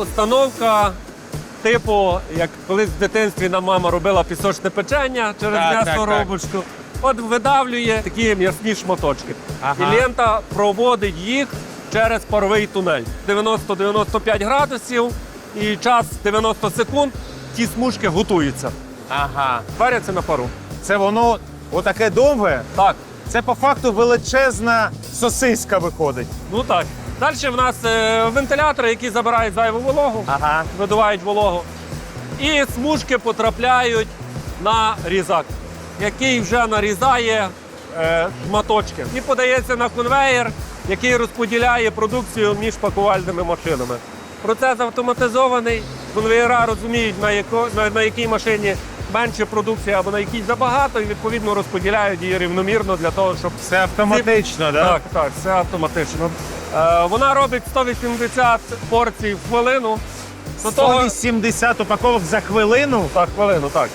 установка типу, як колись в дитинстві нам мама робила пісочне печення через Так, так, м'ясорубочку. От видавлює такі м'ясні шматочки. Ага. І лента проводить їх через паровий тунель. 90-95 градусів і час 90 секунд. Ті смужки готуються. Ага. Варяться на пару. Це воно отаке довге. Так, Це по факту величезна сосиска виходить. ну так. Далі в нас е, вентилятори, які забирають зайву вологу. Ага. видувають вологу. І смужки потрапляють на різак, який вже нарізає е, шматочки. І подається на конвеєр, який розподіляє продукцію між пакувальними машинами. Процес автоматизований. Конвеєра розуміють, на, яко, на, на якій машині менше продукції або на якій забагато, і відповідно розподіляють її рівномірно для того, щоб Це автоматично, да? так, так, все автоматично. Е, вона робить 180 порцій в хвилину. До того 180 упаковок за хвилину. За хвилину, так.